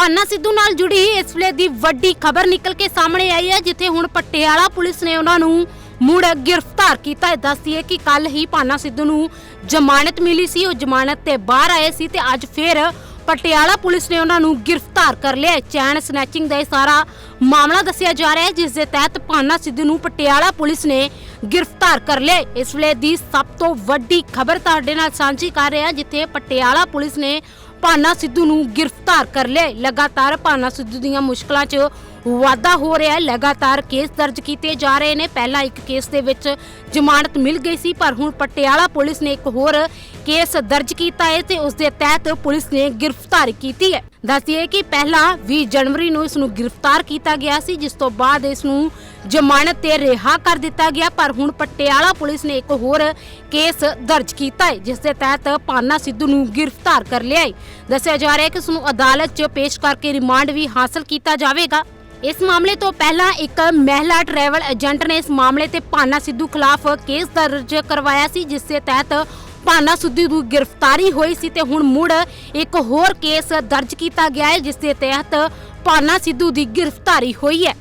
ਭਾਨਾ ਸਿੱਧੂ ਨਾਲ ਜੁੜੀ ਇਸ ਵੇਲੇ ਦੀ ਵੱਡੀ ਖਬਰ ਨਿਕਲ ਕੇ ਸਾਹਮਣੇ ਆਈ ਹੈ, ਜਿੱਥੇ ਹੁਣ ਪਟਿਆਲਾ ਪੁਲਿਸ ਨੇ ਉਹਨਾਂ ਨੂੰ ਮੁੜ ਗ੍ਰਿਫਤਾਰ ਕੀਤਾ ਹੈ। ਦੱਸਦੀਏ ਕਿ ਕੱਲ ਹੀ ਪਾਨਾ ਸਿੱਧੂ ਨੂੰ ਜ਼ਮਾਨਤ ਮਿਲੀ ਸੀ, ਉਹ ਜ਼ਮਾਨਤ ਤੇ ਬਾਹਰ ਆਏ ਸੀ ਤੇ ਅੱਜ ਫਿਰ ਪਟਿਆਲਾ ਪੁਲਿਸ ਨੇ ਉਹਨਾਂ ਨੂੰ ਗ੍ਰਿਫਤਾਰ ਕਰ ਲਿਆ ਚੈਨ ਸਨੈਚਿੰਗ ਦਾ ਇਹ ਸਾਰਾ ਮਾਮਲਾ ਦੱਸਿਆ ਜਾ ਰਿਹਾ ਹੈ, ਜਿਸ ਦੇ ਤਹਿਤ ਭਾਨਾ ਸਿੱਧੂ ਨੂੰ ਪਟਿਆਲਾ ਪੁਲਿਸ ਨੇ ਗ੍ਰਿਫਤਾਰ ਕਰ ਲਿਆ ਇਸ ਵੇਲੇ ਦੀ ਸਭ ਤੋਂ ਵੱਡੀ ਖਬਰ ਤੁਹਾਡੇ ਨਾਲ ਸਾਂਝੀ ਕਰ ਰਿਹਾ ਹਾਂ ਜਿੱਥੇ ਪਟਿਆਲਾ ਪੁਲਿਸ ਨੇ ਭਾਨਾ ਸਿੱਧੂ ਨੂੰ ਗ੍ਰਿਫਤਾਰ ਕਰ ਲਿਆ ਹੈ। ਲਗਾਤਾਰ ਭਾਨਾ ਸਿੱਧੂ ਦੀਆਂ ਮੁਸ਼ਕਲਾਂ 'ਚ ਵਾਧਾ ਹੋ ਰਿਹਾ ਹੈ। ਲਗਾਤਾਰ ਕੇਸ ਦਰਜ ਕੀਤੇ ਜਾ ਰਹੇ ਨੇ। ਪਹਿਲਾਂ ਇੱਕ ਕੇਸ ਦੇ ਵਿੱਚ ਜ਼ਮਾਨਤ ਮਿਲ ਗਈ ਸੀ, ਪਰ ਹੁਣ ਪਟਿਆਲਾ ਪੁਲਿਸ ਨੇ ਇੱਕ ਹੋਰ ਕੇਸ ਦਰਜ ਕੀਤਾ ਹੈ ਤੇ ਉਸ ਦੇ ਤਹਿਤ ਪੁਲਿਸ ਨੇ ਗ੍ਰਿਫਤਾਰੀ ਕੀਤੀ ਹੈ। ਦੱਸਿਏ ਕਿ ਪਹਿਲਾਂ 20 ਜਨਵਰੀ ਨੂੰ ਇਸ ਨੂੰ ਗ੍ਰਿਫਤਾਰ ਕੀਤਾ ਗਿਆ ਸੀ, ਜਿਸ ਤੋਂ ਬਾਅਦ ਇਸ ਨੂੰ ਜ਼ਮਾਨਤ ਤੇ ਰਿਹਾ ਕਰ ਦਿੱਤਾ ਗਿਆ, ਪਰ ਹੁਣ ਪਟਿਆਲਾ ਪੁਲਿਸ ਨੇ ਇੱਕ ਹੋਰ ਕੇਸ ਦਰਜ ਕੀਤਾ ਹੈ, ਜਿਸ ਦੇ ਤਹਿਤ ਪਾਨਾ ਸਿੱਧੂ ਨੂੰ ਗ੍ਰਿਫਤਾਰ ਕਰ ਲਿਆ ਹੈ। ਦੱਸਿਆ ਜਾ ਰਿਹਾ ਹੈ ਕਿ ਇਸ ਨੂੰ ਅਦਾਲਤ 'ਚ ਪੇਸ਼ ਕਰਕੇ ਰਿਮਾਂਡ ਵੀ ਹਾਸਲ ਕੀਤਾ ਜਾਵੇਗਾ। ਇਸ ਮਾਮਲੇ ਤੋਂ ਪਹਿਲਾਂ ਇੱਕ ਮਹਿਲਾ ਟਰੈਵਲ ਏਜੰਟ ਨੇ ਇਸ ਮਾਮਲੇ ਤੇ ਪਾਨਾ ਸਿੱਧੂ ਖਿਲਾਫ ਕੇਸ ਦਰਜ ਕਰਵਾਇਆ ਸੀ, ਜਿਸ ਦੇ ਤਹਿਤ ਭਾਨਾ ਸਿੱਧੂ ਦੀ ਗ੍ਰਿਫਤਾਰੀ ਹੋਈ ਸੀ ਤੇ ਹੁਣ ਮੁੜ ਇੱਕ ਹੋਰ ਕੇਸ ਦਰਜ ਕੀਤਾ ਗਿਆ ਹੈ, ਜਿਸ ਦੇ ਤਹਿਤ ਭਾਨਾ ਸਿੱਧੂ ਦੀ ਗ੍ਰਿਫਤਾਰੀ ਹੋਈ ਹੈ।